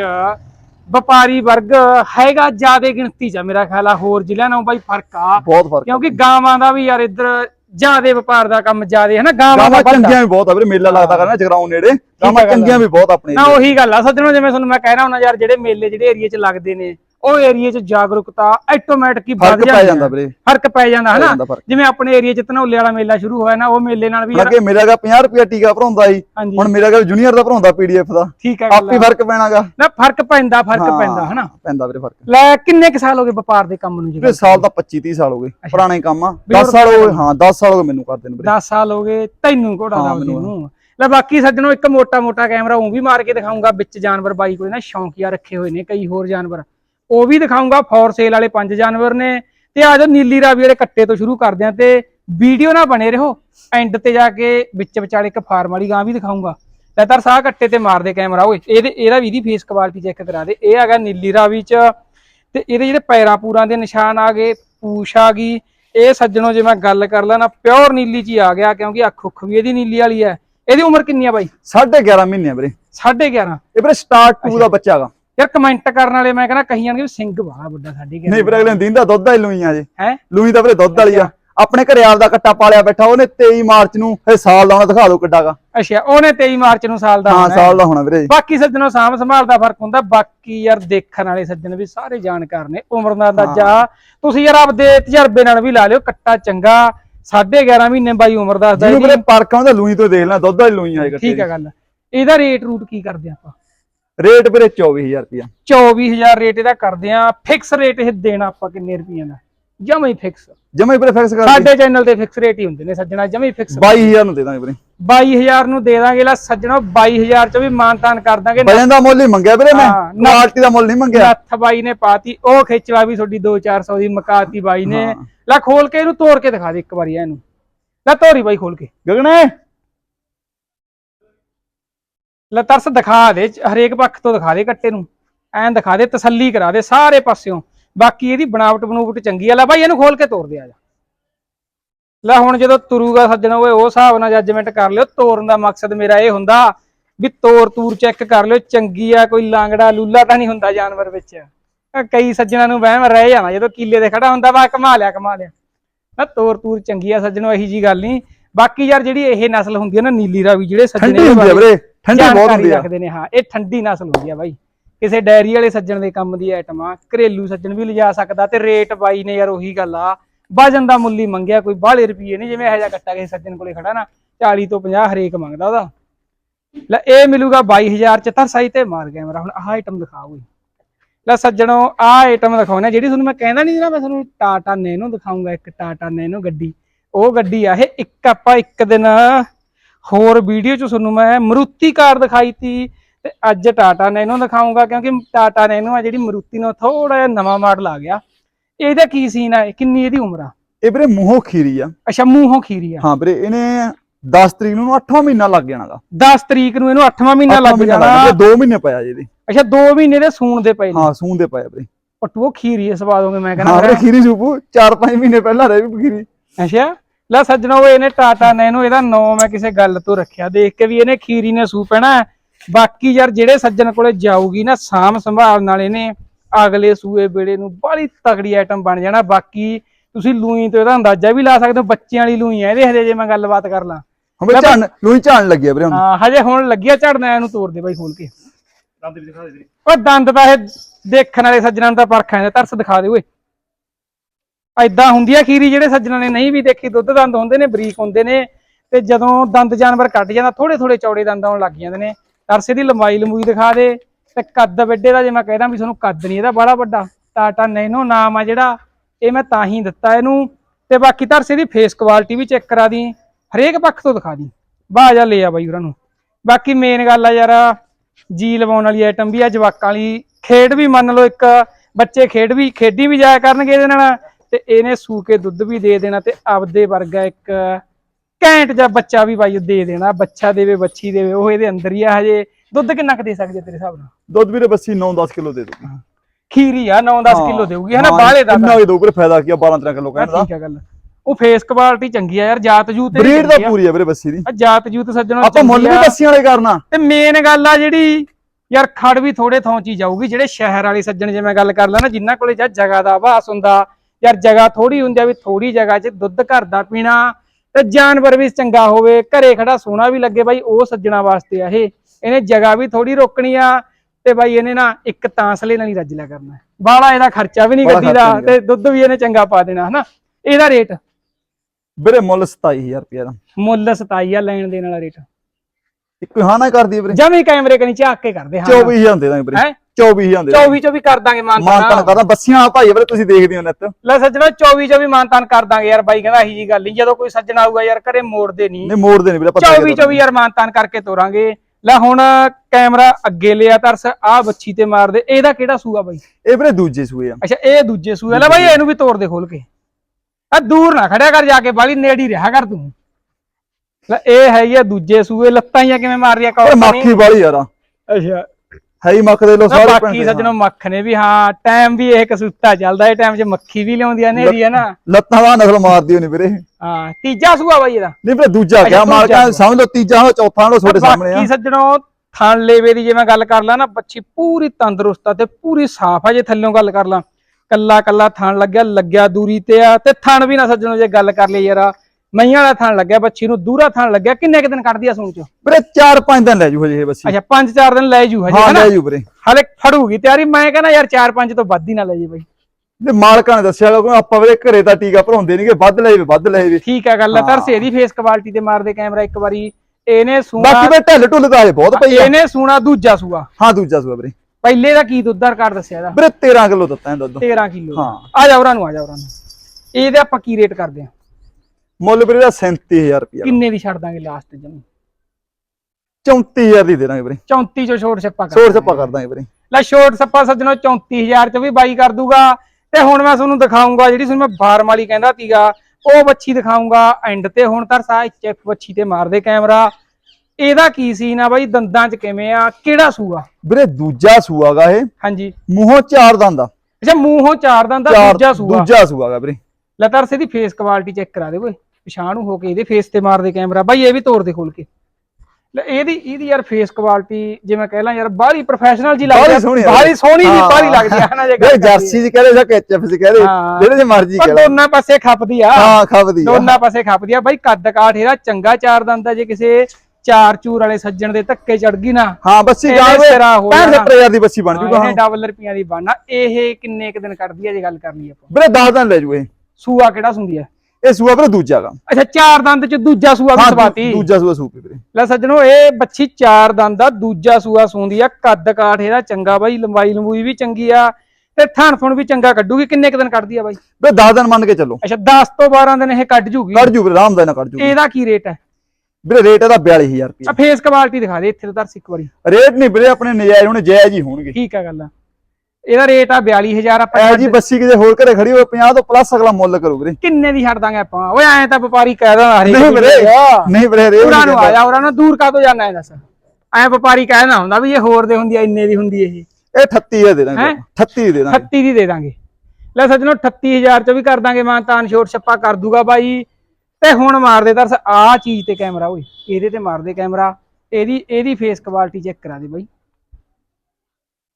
Speaker 1: ਵਪਾਰੀ ਵਰਗ ਹੈਗਾ ਜ਼ਿਆਦਾ ਗਿਣਤੀ ਚ ਆ ਮੇਰਾ ਖਿਆਲ ਆ ਹੋਰ ਜ਼ਿਲ੍ਹਿਆਂ ਨਾਲੋਂ ਬਾਈ ਫ਼ਰਕ ਆ।
Speaker 2: ਬਹੁਤ ਫ਼ਰਕ
Speaker 1: ਕਿਉਂਕਿ ਗਾਵਾਂ ਦਾ ਵੀ ਯਾਰ ਇੱਧਰ ਜਿਆਦੇ ਵਪਾਰ ਦਾ ਕੰਮ ਜਿਆਦੇ ਹੈ ਨਾ ਗਾਵਾਂ ਦਾ।
Speaker 2: ਚੰਗੀਆਂ ਵੀ ਬਹੁਤ ਆ ਵੀਰੇ ਮੇਲਾ ਲੱਗਦਾ ਕਰਨਾ ਜਗਰਾਉਂ ਨੇੜੇ ਗਾਵਾਂ। ਚੰਗੀਆਂ ਵੀ ਬਹੁਤ ਆਪਣੇ
Speaker 1: ਨਾ ਉਹੀ ਗੱਲ ਆ ਸੱਜਣੋ ਜਿਵੇਂ ਤੁਹਾਨੂੰ ਮੈਂ ਕਹਿਣਾ ਹੁੰਦਾ ਯਾਰ ਜਿਹੜੇ ਮੇਲੇ ਜਿਹੜੇ ਏਰੀਏ 'ਚ ਲੱਗਦੇ ਨੇ ਉਹ ਏਰੀਏ 'ਚ ਜਾਗਰੂਕਤਾ ਆਟੋਮੈਟਿਕ ਹੀ ਵੱਧ ਜਾਂਦੀ
Speaker 2: ਜਾਂਦਾ
Speaker 1: ਆ।
Speaker 2: ਵੀਰੇ।
Speaker 1: ਫ਼ਰਕ ਪੈ ਜਾਂਦਾ
Speaker 2: ਜਾਂਦਾ ਫ਼ਰਕ।
Speaker 1: ਜਿਵੇਂ ਆਪਣੇ ਏਰੀਏ 'ਚ ਧਨੌਲੇ ਵਾਲਾ ਮੇਲਾ ਸ਼ੁਰੂ ਹੋਇਆ ਨਾ ਉਹ ਮੇਲੇ ਨਾਲ ਵੀ
Speaker 2: ਅੱਗੇ ਮੇਰਾ ਗਾ 50 ਰੁਪਿਆ ਟੀਕਾ ਭਰਾਉਂਦਾ ਸੀ। ਹੁਣ ਮੇਰਾ ਗਾ ਜੂਨੀਅਰ ਦਾ ਭਰਾਉਂਦਾ ਪੀਡੀਐਫ ਦਾ।
Speaker 1: ਠੀਕ ਹੈ
Speaker 2: ਆਪੀ ਫ਼ਰਕ ਪੈਣਾਗਾ।
Speaker 1: ਨਾ ਫ਼ਰਕ ਪੈਂਦਾ ਫ਼ਰਕ ਪੈਂਦਾ ਹਨਾ?
Speaker 2: ਪੈਂਦਾ ਵੀਰੇ ਫ਼ਰਕ।
Speaker 1: ਲੈ ਕਿੰਨੇ ਕੁ ਸਾਲ ਹੋ ਗਏ ਵਪਾਰ ਦੇ ਕੰਮ ਨੂੰ ਜੀ?
Speaker 2: ਵੀਰੇ ਸਾਲ ਤਾਂ 25 30 ਸਾਲ ਹੋ ਗਏ। ਪੁਰਾਣੇ ਕੰਮ ਆ।
Speaker 1: ਵੀ
Speaker 2: 10 ਸਾਲ ਹੋ ਗਏ। ਹਾਂ 10 ਸਾਲ ਹੋ ਗਏ ਮੈਨੂੰ ਕਰਦੇ ਨੂੰ ਵੀਰੇ।
Speaker 1: 10 ਸਾਲ ਹੋ ਗਏ ਤੈਨੂੰ ਘੋੜਾ
Speaker 2: ਹਾਂ,
Speaker 1: ਦਾ
Speaker 2: ਮੈਨੂੰ
Speaker 1: ਨੂੰ ਲੈ ਬਾਕੀ ਸੱਜਣੋ ਇੱਕ ਮੋਟਾ ਮੋਟਾ ਕੈਮਰਾ ਉਹ ਵੀ ਮਾਰ ਕੇ ਦਿਖਾਉਂਗਾ ਵਿੱਚ ਜਾਨਵਰ ਬਾਈ ਕੋਲ ਨਾ ਸ਼ੌਂਕੀਆ ਰੱਖੇ ਹੋਏ ਨੇ ਕਈ ਹੋਰ ਜਾਨਵਰ। ਉਹ ਵੀ ਦਿਖਾਉਂਗਾ ਫੋਰ ਸੇਲ ਵਾਲੇ ਪੰਜ ਜਾਨਵਰ ਨੇ। ਤੇ ਆ ਜਾਓ ਨੀਲੀ ਰਾਵੀ ਵਾਲੇ ਕੱਟੇ ਤੋਂ ਸ਼ੁਰੂ ਕਰਦੇ ਆ ਤੇ ਵੀਡੀਓ ਨਾ ਬਣੇ ਰਹੋ। ਐਂਡ ਤੇ ਜਾ ਕੇ ਵਿੱਚ ਵਿਚਾਲੇ ਇੱਕ ਫਾਰਮ ਵਾਲੀ ਗਾਂ ਵੀ ਦਿਖਾਉਂਗਾ ਲੈ ਤਰ ਸਾਹ ਕੱਟੇ ਤੇ ਮਾਰ ਦੇ ਕੈਮਰਾ ਓਏ ਇਹਦੇ ਇਹਦਾ ਵੀ ਦੀ ਫੇਸ ਕੁਆਲਿਟੀ ਚੈੱਕ ਕਰਾ ਦੇ। ਇਹ ਹੈਗਾ ਨੀਲੀ ਰਾਵੀ ਚ। ਤੇ ਇਹਦੇ ਜਿਹੜੇ ਪੈਰਾਂ ਪੂਰਾਂ ਦੇ ਨਿਸ਼ਾਨ ਆ ਗਏ ਪੂਛ ਆ ਗਈ। ਇਹ ਸੱਜਣੋ ਜੇ ਮੈਂ ਗੱਲ ਕਰ ਲਾਂ ਨਾ ਪਿਓਰ ਨੀਲੀ ਚ ਹੀ ਆ ਗਿਆ ਕਿਉਂਕਿ ਅੱਖ ਉੱਖ ਵੀ ਇਹਦੀ ਨੀਲੀ ਵਾਲੀ ਹੈ। ਇਹਦੀ ਉਮਰ ਕਿੰਨੀ ਆ ਬਾਈ?
Speaker 2: 11.5 ਮਹੀਨੇ ਵੀਰੇ।
Speaker 1: 11.5
Speaker 2: ਇਹ ਵੀਰੇ ਸਟਾਰਟ 2 ਦਾ ਬੱਚਾ ਹੈਗਾ
Speaker 1: ਯਾਰ ਕਮੈਂਟ ਕਰਨ ਵਾਲੇ ਮੈਂ ਕਹਿੰਦਾ ਕਹੀ ਜਾਣਗੇ ਵੀ ਸਿੰਘ ਬੜਾ ਵੱਡਾ ਸਾਡੇ
Speaker 2: ਨਹੀਂ ਵੀਰੇ ਅਗਲੇ ਦਿਨ ਦਾ ਦੁੱਧ ਹੀ ਲੂਈਆਂ ਜੇ।
Speaker 1: ਹੈ?
Speaker 2: ਲੂਈ ਤਾਂ ਵੀਰੇ ਦੁੱਧ ਵਾਲੀ ਆ। ਆਪਣੇ ਘਰੇ ਆਪਦਾ ਕੱਟਾ ਪਾਲਿਆ ਬੈਠਾ ਉਹਨੇ 23 ਮਾਰਚ ਨੂੰ ਇਹ ਸਾਲ ਦਾ ਹੋਣਾ ਦਿਖਾ ਦਿਓ ਕਿੱਡਾ ਗਾ।
Speaker 1: ਅੱਛਾ ਉਹਨੇ 23 ਮਾਰਚ ਨੂੰ ਸਾਲ ਦਾ
Speaker 2: ਹਾਂ। ਸਾਲ ਦਾ ਹੋਣਾ ਵੀਰੇ
Speaker 1: ਬਾਕੀ ਸੱਜਣੋਂ ਸਾਂਭ ਸੰਭਾਲ ਦਾ ਫ਼ਰਕ ਹੁੰਦਾ। ਬਾਕੀ ਯਾਰ ਦੇਖਣ ਵਾਲੇ ਸੱਜਣ ਵੀ ਸਾਰੇ ਜਾਣਕਾਰ ਨੇ। ਉਮਰ ਦਾ ਅੰਦਾਜ਼ਾ ਤੁਸੀਂ ਯਾਰ ਆਪਦੇ ਤਜਰਬੇ ਨਾਲ ਵੀ ਲਾ ਲਿਓ ਕੱਟਾ ਚੰਗਾ। 11.5 ਮਹੀਨੇ ਬਾਈ ਉਮਰ ਦੱਸਦਾ ਇਹਦੀ।
Speaker 2: ਵੀਰੇ ਪਰਖਾਂ ਦਾ ਲੂਈ ਤੋਂ ਦੇਖ ਲੈ ਦੁੱਧ ਵਾਲੀ ਲੂਈ ਆਏ
Speaker 1: ਠੀਕ ਹੈ ਗੱਲ। ਇਹਦਾ ਰੇਟ ਰੂਟ ਕੀ ਕਰਦੇ ਆਪਾਂ?
Speaker 2: ਰੇਟ ਵੀਰੇ 24000 ਰੁਪਿਆ
Speaker 1: 24000 ਰੇਟ ਇਹਦਾ ਕਰਦੇ ਆ ਫਿਕਸ ਰੇਟ ਇਹ ਦੇਣਾ ਆਪਾਂ ਕਿੰਨੇ ਰੁਪਈਆਂ ਦਾ? ਜਮਾ ਹੀ ਫਿਕਸ
Speaker 2: ਜਮਾ ਹੀ ਵੀਰੇ ਫਿਕਸ ਕਰ
Speaker 1: ਸਾਡੇ ਚੈਨਲ ਤੇ ਫਿਕਸ ਰੇਟ ਹੀ ਹੁੰਦੇ ਨੇ ਸੱਜਣਾ ਜਮਾ ਹੀ ਫਿਕਸ
Speaker 2: 22000 ਨੂੰ ਦੇ ਦਾਂਗੇ ਵੀਰੇ।
Speaker 1: 22000 ਨੂੰ ਦੇ ਦਾਂਗੇ ਲਾ ਸੱਜਣਾ 22000 ਚ ਵੀ ਮਾਨਤਾਨ ਕਰ ਦਾਂਗੇ।
Speaker 2: ਵਜਨ ਦਾ ਮੁੱਲ ਹੀ ਮੰਗਿਆ ਵੀਰੇ ਮੈਂ। ਕੁਆਲਿਟੀ ਦਾ ਮੁੱਲ ਨਹੀਂ ਮੰਗਿਆ।
Speaker 1: ਨੱਥ ਬਾਈ ਨੇ ਪਾਤੀ ਉਹ ਖਿੱਚਵਾ ਵੀ ਤੁਹਾਡੀ 2-400 ਦੀ ਮਕਾਤੀ ਬਾਈ ਨੇ। ਲੈ ਖੋਲ ਕੇ ਇਹਨੂੰ ਤੋੜ ਕੇ ਦਿਖਾ ਦੇ ਇੱਕ ਵਾਰੀ ਇਹਨੂੰ। ਲੈ ਤੋਰੀ ਬਾਈ ਖੋਲ ਕੇ।
Speaker 2: ਗਗਨੇ!
Speaker 1: ਲੈ ਤਰਸ ਦਿਖਾ ਦੇ ਹਰੇਕ ਪੱਖ ਤੋਂ ਦਿਖਾ ਦੇ ਕੱਟੇ ਨੂੰ। ਐਂ ਦਿਖਾ ਦੇ ਤਸੱਲੀ ਕਰਾ ਦੇ ਸਾਰੇ ਪਾਸਿਓਂ। ਬਾਕੀ ਇਹਦੀ ਬਣਾਵਟ ਬਣੂਵਟ ਚੰਗੀ ਆ। ਲੈ ਬਾਈ ਇਹਨੂੰ ਖੋਲ ਕੇ ਤੋੜ ਦੇ ਆ ਜਾ। ਲੈ ਹੁਣ ਜਦੋਂ ਤੁਰੂਗਾ ਸੱਜਣਾ ਓਏ ਉਹ ਹਿਸਾਬ ਨਾਲ ਜੱਜਮੈਂਟ ਕਰ ਲਿਓ। ਤੋਰਨ ਦਾ ਮਕਸਦ ਮੇਰਾ ਇਹ ਹੁੰਦਾ ਵੀ ਤੋਰ ਤੂਰ ਚੈੱਕ ਕਰ ਲਿਓ। ਚੰਗੀ ਆ ਕੋਈ ਲਾਂਗੜਾ ਲੂਲਾ ਤਾਂ ਨਹੀਂ ਹੁੰਦਾ ਜਾਨਵਰ ਵਿੱਚ। ਕਈ ਸੱਜਣਾ ਨੂੰ ਵਹਿਮ ਰਹਿ ਜਾਣਾ ਜਦੋਂ ਕੀਲੇ ਤੇ ਖੜਾ ਹੁੰਦਾ ਵਾ ਕਮਾ ਲਿਆ ਕਮਾ ਲਿਆ। ਨਾ ਤੋਰ ਤੂਰ ਚੰਗੀ ਆ ਸੱਜਣੋ ਇਹੀ ਜੀ ਗੱਲ ਨਹੀਂ। ਬਾਕੀ ਯਾਰ ਜਿਹੜੀ ਇਹ ਨਸਲ ਹੁੰਦੀ ਹੈ ਨਾ ਨੀਲੀ ਰਾਵੀ ਜਿਹੜੇ ਸੱਜਣੇ
Speaker 2: ਠੰਡੀ ਬਹੁਤ ਹੁੰਦੀ ਆ।
Speaker 1: ਰੱਖਦੇ ਨੇ ਹਾਂ ਇਹ ਠੰਡੀ ਨਸਲ ਹੁੰਦੀ ਆ ਬਾਈ। ਕਿਸੇ ਡੈਰੀ ਵਾਲੇ ਸੱਜਣ ਦੇ ਕੰਮ ਦੀ ਆਈਟਮ ਆ ਘਰੇਲੂ ਸੱਜਣ ਵੀ ਲਿਜਾ ਸਕਦਾ ਤੇ ਰੇਟ ਬਾਈ ਨੇ ਯਾਰ ਉਹੀ ਗੱਲ ਆ। ਵਜਨ ਦਾ ਮੁੱਲ ਹੀ ਮੰਗਿਆ ਕੋਈ ਬਾਹਲੇ ਰੁਪਏ ਨਹੀਂ ਜਿਵੇਂ ਇਹੋ ਜਿਹਾ ਕੱਟਾ ਕਿਸੇ ਸੱਜਣ ਕੋਲੇ ਖੜਾ ਨਾ 40 ਤੋਂ 50 ਹਰੇਕ ਮੰਗਦਾ ਉਹਦਾ। ਲੈ ਇਹ ਮਿਲੂਗਾ 22000 ਚ ਤਾਂ ਸਾਈ ਤੇ ਮਾਰ ਗਿਆ ਮੇਰਾ ਹੁਣ ਆਹ ਆਈਟਮ ਦਿਖਾਓ ਜੀ। ਲੈ ਸੱਜਣੋ ਆਹ ਆਈਟਮ ਦਿਖਾਉਣਾ ਜਿਹੜੀ ਤੁਹਾਨੂੰ ਮੈਂ ਕਹਿੰਦਾ ਨਹੀਂ ਨਾ ਮੈਂ ਤੁਹਾਨੂੰ ਟਾਟਾ ਨੈਨੋ ਦਿਖਾਉਂਗਾ ਇੱਕ ਟਾਟਾ ਨੈਨੋ ਗੱਡੀ। ਉਹ ਗੱਡੀ ਆ ਇਹ ਇੱਕ ਆਪਾਂ ਇੱਕ ਦਿਨ ਹੋਰ ਵੀਡੀਓ ਚ ਤੁਹਾਨੂੰ ਮੈਂ ਮਰੂਤੀ ਕਾਰ ਦਿਖਾਈ ਤੀ ਤੇ ਅੱਜ ਟਾਟਾ ਨੈਨੋ ਦਿਖਾਉਂਗਾ ਕਿਉਂਕਿ ਟਾਟਾ ਨੈਨੋ ਆ ਜਿਹੜੀ ਮਰੂਤੀ ਨਾਲ ਥੋੜਾ ਜਿਹਾ ਨਵਾਂ ਮਾਡਲ ਆ ਗਿਆ। ਇਹਦਾ ਕੀ ਸੀਨ ਆ? ਕਿੰਨੀ ਇਹਦੀ ਉਮਰ ਆ?
Speaker 2: ਇਹ ਵੀਰੇ ਮੂੰਹੋਂ ਖੀਰੀ ਆ।
Speaker 1: ਅੱਛਾ ਮੂੰਹੋਂ ਖੀਰੀ ਆ।
Speaker 2: ਹਾਂ ਵੀਰੇ ਇਹਨੇ 10 ਤਰੀਕ ਨੂੰ 8ਵਾਂ ਮਹੀਨਾ ਲੱਗ ਜਾਣਾਗਾ।
Speaker 1: 10 ਤਰੀਕ ਨੂੰ ਇਹਨੂੰ 8ਵਾਂ ਮਹੀਨਾ ਲੱਗ ਜਾਣਾ।
Speaker 2: 2 ਮਹੀਨੇ ਪਿਆ ਜੀ ਇਹਦੇ।
Speaker 1: ਅੱਛਾ 2 ਮਹੀਨੇ ਦੇ ਸੂਣ ਦੇ ਪਏ
Speaker 2: ਹਾਂ ਸੂਣ ਦੇ ਪਿਆ ਵੀਰੇ।
Speaker 1: ਪਟੂ ਖੀਰੀ ਸਵਾਦ ਹੋਗੇ ਮੈਂ
Speaker 2: ਹਾਂ
Speaker 1: ਕਹਿੰਦਾ
Speaker 2: ਵੀਰੇ ਖੀਰੀ ਸੂਪੂ 4-5 ਮਹੀਨੇ ਪਹਿਲਾਂ ਰਹਿ ਵੀ ਖੀਰੀ।
Speaker 1: ਅੱਛਾ। ਲੈ ਸੱਜਣੋ ਇਹਨੇ ਟਾਟਾ ਨੈਨੋ ਇਹਦਾ ਨਾਂ ਮੈਂ ਕਿਸੇ ਗੱਲ ਤੋਂ ਰੱਖਿਆ। ਦੇਖ ਕੇ ਵੀ ਇਹਨੇ ਖੀਰੀ ਨੇ ਸੂ ਪੈਣਾ। ਬਾਕੀ ਯਾਰ ਜਿਹੜੇ ਸੱਜਣ ਕੋਲੇ ਜਾਊਗੀ ਨਾ ਸਾਮ ਸੰਭਾਲ ਨਾਲ ਇਹਨੇ ਅਗਲੇ ਸੂਏ ਵੇੜੇ ਨੂੰ ਬੜੀ ਤਗੜੀ ਆਈਟਮ ਬਣ ਜਾਣਾ। ਬਾਕੀ ਤੁਸੀਂ ਲੂਈ ਤੋਂ ਇਹਦਾ ਅੰਦਾਜ਼ਾ ਵੀ ਲਾ ਸਕਦੇ ਹੋ ਬੱਚਿਆਂ ਵਾਲੀ ਲੂਈ ਹੈ। ਇਹਦੇ ਹਜੇ ਜੇ ਮੈਂ ਗੱਲਬਾਤ ਕਰ ਲਾਂ।
Speaker 2: ਹਮੇ
Speaker 1: ਲੈ
Speaker 2: ਝਾਣ ਲੂਈ ਝਾਣ ਲੱਗਿਆ ਵੀਰੇ ਹੁਣ।
Speaker 1: ਹਾਂ ਹਜੇ ਹੁਣ ਲੱਗਿਆ ਝੜਨਾ ਇਹਨੂੰ ਤੋੜ ਦੇ ਬਾਈ ਖੋਲ ਕੇ।
Speaker 3: ਦੰਦ ਵੀ ਦਿਖਾ ਦੇ ਵੀਰੇ।
Speaker 1: ਓ ਦੰਦ ਤਾਂ ਇਹ ਦੇਖਣ ਵਾਲੇ ਸੱਜਣਾਂ ਨੂੰ ਤਾਂ ਪਰਖਾਂ ਦੇ ਤਰਸ ਦਿਖਾ ਦੇ ਓਏ। ਐਦਾਂ ਹੁੰਦੀ ਆ, ਖੀਰੀ ਜਿਹੜੇ ਸੱਜਣਾਂ ਨੇ ਨਹੀਂ ਵੀ ਦੇਖੀ, ਦੁੱਧ ਦੰਦ ਹੁੰਦੇ ਨੇ, ਬਰੀਕ ਹੁੰਦੇ ਨੇ ਤੇ ਜਦੋਂ ਦੰਦ ਜਾਨਵਰ ਕੱਟ ਜਾਂਦਾ ਥੋੜੇ ਥੋੜੇ ਚੌੜੇ ਦੰਦ ਆਉਣ ਲੱਗ ਜਾਂਦੇ ਨੇ। ਤਰਸੇ ਦੀ ਲੰਬਾਈ ਲੰਬੂਈ ਦਿਖਾ ਦੇ ਤੇ ਕੱਦ ਵੱਡੇ ਦਾ ਜੇ ਮੈਂ ਕਹਿਦਾ ਵੀ ਤੁਹਾਨੂੰ ਕੱਦ ਨਹੀਂ, ਇਹਦਾ ਬੜਾ ਵੱਡਾ। ਟਾਟਾ ਨੈਨੋ ਨਾਮ ਆ ਜਿਹੜਾ, ਇਹ ਮੈਂ ਤਾਂ ਹੀ ਦਿੱਤਾ ਇਹਨੂੰ। ਤੇ ਬਾਕੀ ਤਰਸੇ ਦੀ ਫੇਸ ਕੁਆਲਿਟੀ ਵੀ ਚੈੱਕ ਕਰਾ ਦੀ, ਹਰੇਕ ਪੱਖ ਤੋਂ ਦਿਖਾ ਦੀ। ਵਾਹ ਜਾ ਲਿਆ ਬਾਈ ਉਹਨਾਂ ਨੂੰ। ਬਾਕੀ ਮੇਨ ਗੱਲ ਆ ਯਾਰ, ਜੀ ਲਵਾਉਣ ਵਾਲੀ ਆਈਟਮ ਵੀ ਆ, ਜਵਾਕਾਂ ਵਾਲੀ। ਖੇਡ ਵੀ ਮੰਨ ਲਓ ਇੱਕ, ਬੱਚੇ ਖੇਡ ਵੀ, ਖੇਡੀ ਵੀ ਜਾਇਆ ਕਰਨਗੇ ਇਹਦੇ ਨਾਲ। ਤੇ ਇਹਨੇ ਸੂ ਕੇ ਦੁੱਧ ਵੀ ਦੇ ਦੇਣਾ ਤੇ ਆਪਦੇ ਵਰਗਾ ਇੱਕ ਘੈਂਟ ਜਿਹਾ ਬੱਚਾ ਵੀ ਬਾਈ ਦੇ ਦੇਣਾ ਬੱਚਾ ਦੇਵੇ ਬੱਚੀ ਦੇਵੇ ਉਹ ਇਹਦੇ ਅੰਦਰ ਹੀ ਆ ਹਜੇ। ਦੁੱਧ ਕਿੰਨਾ ਕੁ ਦੇ ਸਕਦੇ ਆ ਤੇਰੇ ਹਿਸਾਬ ਨਾਲ?
Speaker 2: ਦੁੱਧ ਵੀਰੇ ਬੱਸੀ 9-10 ਕਿਲੋ ਦੇ ਦੂਗੀ
Speaker 1: ਖੀਰੀ ਆ 9-10 ਕਿਲੋ ਦੇਊਗੀ ਹਨਾ
Speaker 2: ਹਾਂ,
Speaker 1: ਬਾਹਲੇ ਦਾ
Speaker 2: ਕਿੰਨਾ ਵੀ ਦੋ ਵੀਰੇ ਫਾਇਦਾ ਕੀ 12-13 ਕਿਲੋ। ਕਹਿਣ ਦਾ।
Speaker 1: ਠੀਕ ਆ ਗੱਲ। ਉਹ ਫੇਸ ਕੁਆਲਿਟੀ ਚੰਗੀ ਆ ਯਾਰ ਜਾਤ ਜੂਤ
Speaker 2: ਬਰੀਡ ਦਾ
Speaker 1: ਆ।
Speaker 2: ਪੂਰੀ ਆ ਵੀਰੇ ਬੱਸੀ ਦੀ।
Speaker 1: ਆ ਜਾਤ ਜੂਤ ਸੱਜਣੋ
Speaker 2: ਆਪਾਂ ਮੁੱਲ ਵੀ
Speaker 1: ਆ।
Speaker 2: ਬੱਸੀਆਂ ਵਾਲੇ ਕਰਨਾ
Speaker 1: ਤੇ ਮੇਨ ਗੱਲ ਆ ਜਿਹੜੀ ਯਾਰ ਖੜ ਵੀ ਥੋੜੇ ਥਾਂ ਚ ਹੀ ਜਾਊਗੀ ਜਿਹੜੇ ਸ਼ਹਿਰ ਵਾਲੇ ਸੱਜਣ ਜਿਵੇਂ ਗੱਲ ਕਰ ਲਾ ਨਾ ਜਿਨ੍ਹਾਂ ਕੋਲੇ ਜਾਂ ਜਗ੍ਹਾ ਦਾ ਆਭਾਸ ਹੁੰਦਾ ਯਾਰ ਜਗ੍ਹਾ ਥੋੜੀ ਹੁੰਦੀ ਆ ਵੀ ਥੋੜੀ ਜਗ੍ਹਾ 'ਚ ਦੁੱਧ ਘਰ ਦਾ ਪੀਣਾ ਤੇ ਜਾਨਵਰ ਵੀ ਚੰਗਾ ਹੋਵੇ ਘਰੇ ਖੜਾ ਸੋਹਣਾ ਵੀ ਲੱਗੇ ਬਾਈ ਉਹ ਸੱਜਣਾ ਵਾਸਤੇ ਆ ਇਹ। ਇਹਨੇ ਜਗ੍ਹਾ ਵੀ ਥੋੜੀ ਰੋਕਣੀ ਆ ਤੇ ਬਾਈ ਇਹਨੇ ਨਾ ਇੱਕ ਤਾਂਸਲੇ ਨਾਲ ਹੀ ਰੱਜ ਲਿਆ ਕਰਨਾ ਬਾਹਲਾ ਇਹਦਾ ਖਰਚਾ ਵੀ ਨਹੀਂ ਗੱਡੀ ਦਾ ਤੇ ਦੁੱਧ ਵੀ ਇਹਨੇ ਚੰਗਾ ਪਾ ਦੇਣਾ ਹਨਾ? ਇਹਦਾ ਰੇਟ?
Speaker 2: ਵੀਰੇ ਮੁੱਲ 27000 ਰੁਪਏ ਦਾ।
Speaker 1: ਮੁੱਲ 27 ਆ ਲੈਣ ਦੇਣ ਵਾਲਾ ਰੇਟ।
Speaker 2: ਇੱਕ ਹਾਂ ਨਾ ਕਰਦੀ ਵੀਰੇ।
Speaker 1: ਜਮੀ ਕੈਮਰੇ ਕਨੀ ਝਾਕ ਕੇ ਕਰਦੇ ਹਾਂ।
Speaker 2: 24000 ਦੇ ਦਾਂਗੇ ਵੀਰੇ।
Speaker 1: ਹੈਂ?
Speaker 2: 24000 ਦੇ
Speaker 1: 24 ਚੋਂ ਵੀ ਕਰ ਦਾਂਗੇ ਮਾਨਤਾ
Speaker 2: ਮਾਨਤਨ ਕਰਦਾ ਬੱਸੀਆਂ ਆ ਭਾਈ ਵੀਰੇ ਤੁਸੀਂ ਦੇਖਦੇ ਹੋ ਨੈਟ
Speaker 1: ਲੈ ਸੱਜਣਾ 24 ਚੋਂ ਵੀ ਮਾਨਤਾਨ ਕਰ ਦਾਂਗੇ ਯਾਰ ਬਾਈ ਕਹਿੰਦਾ ਇਹੀ ਜੀ ਗੱਲ ਨਹੀਂ ਜਦੋਂ ਕੋਈ ਸੱਜਣਾ ਆਊਗਾ ਯਾਰ ਘਰੇ ਮੋੜਦੇ ਨਹੀਂ
Speaker 2: ਨਹੀਂ ਮੋੜਦੇ ਨਹੀਂ ਵੀਰੇ ਆਪਾਂ
Speaker 1: 24 ਚੋਂ ਵੀ ਯਾਰ ਮਾਨਤਾਨ ਕਰਕੇ ਤੋਰਾਂਗੇ। ਲੈ ਹੁਣ ਕੈਮਰਾ ਅੱਗੇ ਲਿਆ ਤਰਸ ਆ ਬੱਚੀ ਤੇ ਮਾਰਦੇ ਇਹਦਾ ਕਿਹੜਾ ਸੂਆ ਬਾਈ?
Speaker 2: ਇਹ ਵੀਰੇ ਦੂਜੇ ਸੂਏ ਆ।
Speaker 1: ਅੱਛਾ ਇਹ ਦੂਜੇ ਸੂਆ ਲੈ ਬਾਈ ਇਹਨੂੰ ਵੀ ਤੋੜ ਦੇ ਖੋਲ ਕੇ। ਆ ਦੂਰ ਨਾ ਖੜਿਆ ਕਰ ਜਾ ਕੇ ਬਾਲੀ ਨੇੜੇ ਹੀ ਰਿਹਾ ਕਰ ਤੂੰ। ਲੈ ਇਹ ਹੈਗੀ ਆ ਦੂਜੇ ਸੂਏ ਲੱਤਾਂ ਹੀ ਕਿਵੇਂ ਮਾਰ ਰਿਆ
Speaker 2: ਇਹ
Speaker 1: ਕੌਰ
Speaker 2: ਮੱਖੀ ਵਾਲੀ ਯਾਰ
Speaker 1: ਅੱਛਾ
Speaker 2: ਹੈ ਹੀ ਮੱਖ ਦੇ ਲੋ ਸਾਰੇ
Speaker 1: ਬਾਕੀ ਸੱਜਣੋ ਮੱਖ ਨੇ ਵੀ ਹਾਂ ਟਾਈਮ ਵੀ ਇਹ ਕਸੂਤਾ ਚੱਲਦਾ ਇਹ ਟਾਈਮ 'ਚ ਮੱਖੀ ਵੀ ਲਿਆਉਂਦੀਆਂ ਨੇਰੀ ਹੈ ਨਾ
Speaker 2: ਲੱਤਾਂ ਦਾ ਨਸਲ ਮਾਰਦੀ ਹੋਣੀ ਵੀਰੇ। ਨਹੀਂ
Speaker 1: ਹਾਂ ਤੀਜਾ ਸੂਆ ਬਾਈ ਇਹਦਾ।
Speaker 2: ਵੀਰੇ ਦੂਜਾ
Speaker 1: ਦੂਜਾ
Speaker 2: ਮਾਲਕਾਂ। ਸਮਝ ਲਓ ਤੀਜਾ ਹੋ ਚੌਥਾ ਹੋ ਤੁਹਾਡੇ ਸਾਹਮਣੇ ਆ।
Speaker 1: ਬਾਕੀ ਸੱਜਣੋ ਥਣ ਲੇਵੇ ਦੀ ਜੇ ਮੈਂ ਗੱਲ ਕਰ ਲਾਂ ਨਾ ਬੱਚੀ ਪੂਰੀ ਤੰਦਰੁਸਤ ਆ ਤੇ ਪੂਰੀ ਸਾਫ਼ ਆ ਜੇ ਥੱਲੋਂ ਗੱਲ ਕਰ ਲਾਂ। ਕੱਲਾ ਕੱਲਾ ਥਣ ਲੱਗਿਆ ਲੱਗਿਆ ਦੂਰੀ ਤੇ ਆ ਤੇ ਥਣ ਵੀ ਨਾ ਸੱਜਣੋ ਜੇ ਗੱਲ ਕਰ ਲਈ ਯਾਰ ਮਈਆਂ ਵਾਲਾ ਥਣ ਲੱਗਿਆ ਬੱਚੀ ਨੂੰ ਦੂਰਾ ਥਣ ਲੱਗਿਆ। ਕਿੰਨੇ ਕੁ ਦਿਨ ਕੱਢਦੀ ਆ ਸੁਣ ਚ?
Speaker 2: ਵੀਰੇ 4-5 ਦਿਨ ਲੈ ਜੂ ਹਜੇ ਇਹ ਬੱਸੀ
Speaker 1: ਅੱਛਾ 5-4 ਦਿਨ ਲੈ ਜੂ ਹਜੇ
Speaker 2: ਹਾਂ ਲੈ ਜੂ ਵੀਰੇ।
Speaker 1: ਹਲੇ ਫੜੂਗੀ ਤਿਆਰੀ ਮੈਂ ਕਹਿੰਦਾ ਯਾਰ 4-5 ਤੋਂ ਵੱਧ ਹੀ ਨਾ ਲੈ ਜੇ ਬਾਈ।
Speaker 2: ਤੇ ਮਾਲਕਾਂ ਨੇ ਦੱਸਿਆ ਕਿ ਆਪਾਂ ਵੀਰੇ ਘਰੇ ਤਾਂ ਟੀਕਾ ਭਰਾਉਂਦੇ ਨਹੀਂਗੇ ਵੱਧ ਲੈ ਜਾਵੇ ਵੱਧ ਲੈ ਜਾਵੇ
Speaker 1: ਠੀਕ ਆ ਗੱਲ ਆ। ਤਰਸੇ ਦੀ ਫੇਸ ਕੁਆਲਿਟੀ ਤੇ ਮਾਰਦੇ ਕੈਮਰਾ ਇੱਕ ਵਾਰੀ। ਇਹਨੇ ਸੂਣਾ
Speaker 2: ਬਾਕੀ ਵੀਰੇ ਢਿੱਲ ਢੁੱਲ ਤਾਂ ਹਜੇ ਬਹੁਤ ਪਈ ਆ।
Speaker 1: ਇਹਨੇ ਸੂਣਾ ਦੂਜਾ ਸੂਆ।
Speaker 2: ਹਾਂ ਦੂਜਾ ਸੂਆ ਵੀਰੇ।
Speaker 1: ਪਹਿਲੇ ਦਾ ਕੀ ਦੁੱਧ ਦਾ ਰਿਕਾਰਡ ਦੱਸਿਆ ਇਹਦਾ?
Speaker 2: ਵੀਰੇ 13 ਕਿਲੋ ਦਿੱਤਾ ਇਹ ਦੁੱਧ।
Speaker 1: 13 ਕਿਲੋ।
Speaker 2: ਹਾਂ।
Speaker 1: ਆ ਜਾ ਉਹਨਾਂ ਨੂੰ ਆ ਜਾ ਉਹਨਾਂ ਨੂੰ। ਇਹਦੇ ਆਪਾਂ ਕੀ ਰੇਟ ਕਰਦੇ ਆ?
Speaker 2: ਮੁੱਲ ਵੀਰੇ ਦਾ 37000 ਰੁਪਇਆ।
Speaker 1: ਕਿੰਨੇ ਦੀ ਛੱਡ ਦਾਂਗੇ ਲਾਸਟ ਜਮੀ
Speaker 2: 34000 ਦੀ ਦੇ ਦਾਂਗੇ ਵੀਰੇ।
Speaker 1: 34 ਚੋਂ ਛੋਟ ਛੱਪਾ ਕਰ।
Speaker 2: ਸੱਪਾ ਕਰ ਦਾਂਗੇ ਵੀਰੇ।
Speaker 1: ਲੈ ਛੋਟ ਛੱਪਾ ਸੱਜਣੋ 34000 ਚ ਵੀ ਬਾਈ ਕਰ ਦੂਗਾ। ਤੇ ਹੁਣ ਮੈਂ ਤੁਹਾਨੂੰ ਦਿਖਾਉਂਗਾ ਜਿਹੜੀ ਤੁਹਾਨੂੰ ਮੈਂ ਫਾਰਮ ਵਾਲੀ ਕਹਿੰਦਾ ਸੀਗਾ ਉਹ ਬੱਚੀ ਦਿਖਾਉਂਗਾ ਐਂਡ ਤੇ ਹੁਣ ਤਾਂ ਸਾ ਚੈੱਕ ਬੱਚੀ ਤੇ ਮਾਰਦੇ ਕੈਮਰਾ। ਇਹਦਾ ਕੀ ਸੀਨ ਆ ਬਾਈ? ਦੰਦਾਂ ਚ ਕਿਵੇਂ ਆ? ਕਿਹੜਾ ਸੂਆ?
Speaker 2: ਵੀਰੇ ਦੂਜਾ ਸੂਆਗਾ ਇਹ।
Speaker 1: ਹਾਂਜੀ।
Speaker 2: ਮੂੰਹੋਂ ਚਾਰ ਦੰਦ ਆ।
Speaker 1: ਅੱਛਾ ਮੂੰਹੋਂ ਚਾਰ ਦੰਦ ਦਾ ਦੂਜਾ ਸੂਆ।
Speaker 2: ਦੂਜਾ ਸੂਆਗਾ ਵੀਰੇ।
Speaker 1: ਲੈ ਤਰਸ ਇਹਦੀ ਫੇਸ ਕੁਆਲਿਟੀ ਚੈੱਕ ਕਰਾ ਦੇ ਓਏ। ਪਛਾਣ ਨੂੰ ਹੋ ਕੇ ਇਹਦੇ ਫੇਸ ਤੇ ਮਾਰਦੇ ਕੈਮਰਾ ਬਾਈ ਇਹ ਵੀ ਤੋੜ ਦੇ ਖੋਲ ਕੇ। ਲੈ ਇਹਦੀ ਇਹਦੀ ਯਾਰ ਫੇਸ ਕੁਆਲਿਟੀ ਜਿਵੇਂ ਕਹਿ ਲਾਂ ਯਾਰ ਬਾਹਲੀ ਪ੍ਰੋਫੈਸ਼ਨਲ ਜੀ ਲੱਗਦੀ
Speaker 2: ਬਾਹਲੀ ਸੋਹਣੀ ਆ।
Speaker 1: ਜੀ
Speaker 2: ਹਾਂ।
Speaker 1: ਬਾਹਲੀ ਲੱਗਦੀ ਆ ਹਨਾ ਜੇ ਗੱਲ
Speaker 2: ਜਰਸੀ ਚ ਕਹਦੇ ਜਾਂ ਕੈਚਐਫ ਚ ਕਹਦੇ
Speaker 1: ਹਾਂ।
Speaker 2: ਜਿਹੜੇ ਜੇ ਮਰਜ਼ੀ
Speaker 1: ਪਰ
Speaker 2: ਕਹ।
Speaker 1: ਦੋਨਾਂ ਪਾਸੇ ਖਪਦੀ ਆ।
Speaker 2: ਹਾਂ ਖਪਦੀ ਆ।
Speaker 1: ਦੋਨਾਂ ਪਾਸੇ ਖਪਦੀ ਆ। ਬਾਈ ਕੱਦ ਕਾਠ ਇਹਦਾ ਚੰਗਾ ਚਾਰ ਦੰਦ ਆ ਜੇ ਕਿਸੇ ਚਾਰ ਚੂਰ ਵਾਲੇ ਸੱਜਣ ਦੇ ਧੱਕੇ ਚੜ ਗਈ ਨਾ
Speaker 2: ਹਾਂ ਬੱਸੀ ਜਾਵੇ
Speaker 1: ਸਿਰਾ ਹੋ
Speaker 2: 65
Speaker 1: ਜਾਣਾ।
Speaker 2: 70000 ਦੀ ਬੱਸੀ ਬਣ ਜੂਗਾ
Speaker 1: ਇਹ ਡਬਲ ਰੁਪਈਆਂ ਦੀ ਬਣਨਾ ਇਹ ਕਿੰਨੇ ਕ ਦਿਨ ਕੱਢਦੀ ਹੈ ਜੇ ਗੱਲ ਕਰਨੀ ਆਪਾਂ?
Speaker 2: ਵੀਰੇ 10 ਦਿਨ ਲੈ ਜੂ ਇਹ।
Speaker 1: ਸੂਆ ਕਿਹੜਾ ਸੁੰਦੀ ਹੈ
Speaker 2: ਇਹ ਸੂਆ ਵੀਰੇ ਦੂਜਾ ਗਾ।
Speaker 1: ਅੱਛਾ ਚਾਰ ਦੰਦ ਚ ਦੂਜਾ ਸੂਆ ਵੀ ਸਵਾਤੀ।
Speaker 2: ਦੂਜਾ ਸੂਆ ਸੂਪੀ ਵੀਰੇ।
Speaker 1: ਲੈ ਸੱਜਣੋ ਇਹ ਬੱਚੀ ਚਾਰ ਦੰਦ ਦਾ ਦੂਜਾ ਸੂਆ ਸੂੰਦੀ ਆ ਕੱਦ ਕਾਠ ਇਹਦਾ ਚੰਗਾ ਬਾਈ ਲੰਬਾਈ ਲੰਬੂਈ ਵੀ ਚੰਗੀ ਆ ਤੇ ਥਣ ਥਣ ਵੀ ਚੰਗਾ ਕੱਢੂਗੀ। ਕਿੰਨੇ ਕ ਦਿਨ ਕੱਢਦੀ ਆ ਬਾਈ?
Speaker 2: ਵੀਰੇ 10 ਦਿਨ ਮੰਨ ਕੇ ਚੱਲੋ।
Speaker 1: ਅੱਛਾ 10 ਤੋਂ 12 ਦਿਨ ਇਹ ਕੱਢ ਜੂਗੀ?
Speaker 2: ਕੱਢ ਜੂ ਵੀਰੇ ਆਰਾਮ ਦਾ ਨਾ ਕੱਢ ਜੂ
Speaker 1: ਇਹਦਾ ਕੀ ਰੇਟ ਹੈ
Speaker 2: ਵੀਰੇ ਰੇਟ ਇਹਦਾ 42000
Speaker 1: ਆ
Speaker 2: ਰੁਪਏ
Speaker 1: ਫੇਸ ਕੁਆਲਿਟੀ ਦਿਖਾ ਦੇ ਇੱਥੇ ਤੋਂ ਇੱਕ ਵਾਰੀ।
Speaker 2: ਰੇਟ ਨਹੀਂ ਵੀਰੇ ਆਪਣੇ ਨਜਾਇਜ਼ ਹੋਣੇ ਜਾਇਜ਼ ਹੀ ਹੋਣਗੇ।
Speaker 1: ਠੀਕ ਆ ਗੱਲ ਇਹਦਾ ਰੇਟ ਆ 42000 ਆਪਾਂ
Speaker 2: ਐ ਜੀ ਬੱਸੀ ਕਿਤੇ ਹੋਰ ਘਰੇ ਖੜੀ ਹੋਵੇ 50 ਤੋਂ ਪਲੱਸ ਅਗਲਾ ਮੁੱਲ ਕਰੂ ਵੀਰੇ
Speaker 1: ਕਿੰਨੇ ਦੀ ਛੱਡ ਦਾਂਗੇ ਆਪਾਂ? ਓਏ ਐਂ ਤਾਂ ਵਪਾਰੀ ਕਹਿ ਦਿੰਦਾ ਹਰੇਕ
Speaker 2: ਨਹੀਂ ਵੀਰੇ ਨਹੀਂ ਵੀਰੇ ਰੇਟ
Speaker 1: ਉਹਨਾਂ ਨੂੰ ਆ ਜਾ ਉਹਨਾਂ ਨੂੰ ਦੂਰ ਕਾ ਤੋਂ ਜਾਣਾ ਹੈ ਦੱਸ? ਐਂ ਵਪਾਰੀ ਕਹਿਣਾ ਹੁੰਦਾ ਵੀ ਇਹ ਹੋਰ ਦੇ ਹੁੰਦੀ ਆ ਇੰਨੇ ਦੀ ਹੁੰਦੀ ਇਹ।
Speaker 2: ਇਹ 38 ਦੇ ਦੇ ਦਾਂਗੇ
Speaker 1: ਹੈਂ?
Speaker 2: 38 ਦੀ ਦਾਂਗੇ।
Speaker 1: 38 ਦੀ ਦੇ ਦਾਂਗੇ। ਲੈ ਸੱਜਣੋ 38000 ਚ ਵੀ ਕਰ ਦਾਂਗੇ ਮਾਨ ਤਾਨ ਛੋਟ ਛੱਪਾ ਕਰ ਦੂਗਾ ਬਾਈ। ਤੇ ਹੁਣ ਮਾਰ ਦੇ ਦਰਸ ਆ ਚੀਜ਼ ਤੇ ਕੈਮਰਾ ਓਏ ਇਹਦੇ ਤੇ ਮਾਰ ਦੇ ਕੈਮਰਾ। ਇਹਦੀ ਇਹਦੀ ਫੇਸ ਕੁਆਲਿਟੀ ਚੈੱਕ ਕਰਾ ਦੇ ਬਾਈ।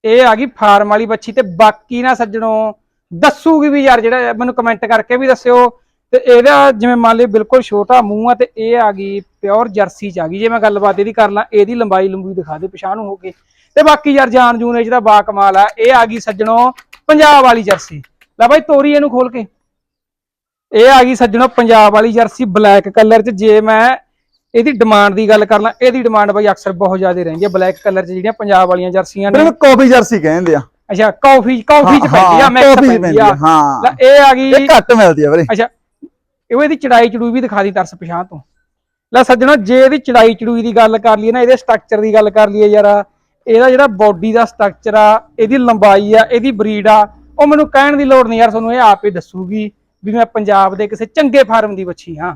Speaker 1: ਇਹ ਆ ਗਈ ਫਾਰਮ ਵਾਲੀ ਬੱਚੀ ਤੇ ਬਾਕੀ ਨਾ ਸੱਜਣੋ, ਦੱਸੂਗੀ ਵੀ ਯਾਰ ਜਿਹੜਾ ਮੈਨੂੰ ਕਮੈਂਟ ਕਰਕੇ ਵੀ ਦੱਸਿਓ। ਤੇ ਇਹਦਾ ਜਿਵੇਂ ਮੰਨ ਲਿਓ ਬਿਲਕੁਲ ਛੋਟਾ ਮੂੰਹ ਆ ਤੇ ਇਹ ਆ ਗਈ ਪਿਓਰ ਜਰਸੀ ਚ ਆ ਗਈ। ਜੇ ਮੈਂ ਗੱਲਬਾਤ ਇਹਦੀ ਕਰ ਲਾਂ, ਇਹਦੀ ਲੰਬਾਈ ਲੰਬੂਈ ਦਿਖਾ ਦੇ, ਪਛਾਣ ਨੂੰ ਹੋ ਕੇ ਤੇ ਬਾਕੀ ਯਾਰ ਜਾਨ ਜੂਨ ਇਹ ਜਿਹਦਾ ਬਾ ਕਮਾਲ ਆ। ਇਹ ਆ ਗਈ ਸੱਜਣੋ ਪੰਜਾਬ ਵਾਲੀ ਜਰਸੀ। ਲੈ ਬਾਈ ਤੋਰੀ ਇਹਨੂੰ ਖੋਲ ਕੇ। ਇਹ ਆ ਗਈ ਸੱਜਣੋ ਪੰਜਾਬ ਵਾਲੀ ਜਰਸੀ, ਬਲੈਕ ਕਲਰ ਚ। ਜੇ ਮੈਂ ਇਹਦੀ ਡਿਮਾਂਡ ਦੀ ਗੱਲ ਕਰ ਲਾਂ ਇਹਦੀ ਡਿਮਾਂਡ ਬਾਈ ਅਕਸਰ ਬਹੁਤ ਜ਼ਿਆਦਾ ਰਹਿੰਦੀ ਹੈ ਬਲੈਕ ਕਲਰ ਚ ਜਿਹੜੀਆਂ ਪੰਜਾਬ ਵਾਲੀਆਂ ਜਰਸੀਆਂ ਨੇ।
Speaker 2: ਨੂੰ ਕਾਫੀ ਜਰਸੀ ਕਹਿੰਦੇ ਆ।
Speaker 1: ਅੱਛਾ ਕਾਫੀ ਕਾਫੀ ਚ ਪੈਂਦੀ ਆ ਮਿਕਸ
Speaker 2: ਕਾਫੀ
Speaker 1: ਪੈਂਦੀ ਆ।
Speaker 2: ਹਾਂ।
Speaker 1: ਲੈ ਇਹ ਆ ਗਈ
Speaker 2: ਇਹ ਘੱਟ ਮਿਲਦੀ ਆ ਵੀਰੇ।
Speaker 1: ਅੱਛਾ ਇਹ ਇਹਦੀ ਚੜਾਈ ਚੜੂਈ ਵੀ ਦਿਖਾ ਦੀ ਤਰਸ ਪਛਾਣ ਤੋਂ। ਲੈ ਸੱਜਣੋ ਜੇ ਇਹਦੀ ਚੜਾਈ ਚੜੂਈ ਦੀ ਗੱਲ ਕਰ ਲਈਏ ਨਾ ਇਹਦੇ ਸਟਰਕਚਰ ਦੀ ਗੱਲ ਕਰ ਲਈਏ ਯਾਰ ਇਹਦਾ ਜਿਹੜਾ ਬਾਡੀ ਦਾ ਸਟਰਕਚਰ ਆ ਇਹਦੀ ਲੰਬਾਈ ਆ ਇਹਦੀ ਬਰੀਡ ਆ ਉਹ ਮੈਨੂੰ ਕਹਿਣ ਦੀ ਲੋੜ ਨਹੀਂ ਯਾਰ ਤੁਹਾਨੂੰ ਇਹ ਆਪ ਹੀ ਦੱਸੂਗੀ ਵੀ ਮੈਂ ਪੰਜਾਬ ਦੇ ਕਿਸੇ ਚੰਗੇ ਫਾਰਮ ਦੀ ਬੱਚੀ ਹਾਂ।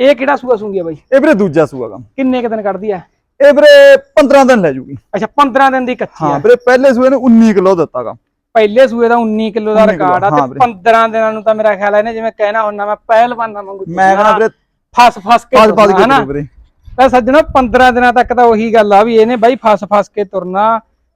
Speaker 1: ਇਹ ਕਿਹੜਾ ਸੂਆ ਸੂੰਗੀ ਆ ਬਾਈ?
Speaker 2: ਇਹ ਵੀਰੇ ਦੂਜਾ ਸੂਆ ਗਾ
Speaker 1: ਕਿੰਨੇ ਕ ਦਿਨ ਕੱਢਦੀ ਆ?
Speaker 2: ਇਹ ਵੀਰੇ 15 ਦਿਨ ਲੈ ਜੂਗੀ।
Speaker 1: ਅੱਛਾ 15 ਦਿਨ ਦੀ ਕੱਚੀ
Speaker 2: ਹਾਂ
Speaker 1: ਆ।
Speaker 2: ਵੀਰੇ ਪਹਿਲੇ ਸੂਏ ਨੂੰ 19 ਕਿਲੋ ਦਿੱਤਾਗਾ
Speaker 1: ਪਹਿਲੇ ਸੂਏ ਦਾ 19 ਕਿਲੋ ਦਾ
Speaker 2: 19
Speaker 1: ਰਿਕਾਰਡ ਆ ਤੇ
Speaker 2: ਵੀਰੇ।
Speaker 1: 15 ਦਿਨਾਂ ਨੂੰ ਤਾਂ ਮੇਰਾ ਖਿਆਲ ਹੈ ਇਹਨੇ ਜਿਵੇਂ ਕਹਿਣਾ ਹੁੰਦਾ ਮੈਂ ਪਹਿਲਵਾਨਾਂ ਵਾਂਗੂ
Speaker 2: ਮੈਂ ਕਹਿੰਦਾ ਵੀਰੇ
Speaker 1: ਫਸ ਫਸ ਕੇ
Speaker 2: ਫਸ ਕੇ ਵੀਰੇ।
Speaker 1: ਤਾਂ ਸੱਜਣੋ 15 ਦਿਨਾਂ ਤੱਕ ਤਾਂ ਉਹੀ ਗੱਲ ਆ ਵੀ ਇਹਨੇ ਬਾਈ ਫਸ ਫਸ ਕੇ ਤੁਰਨਾ।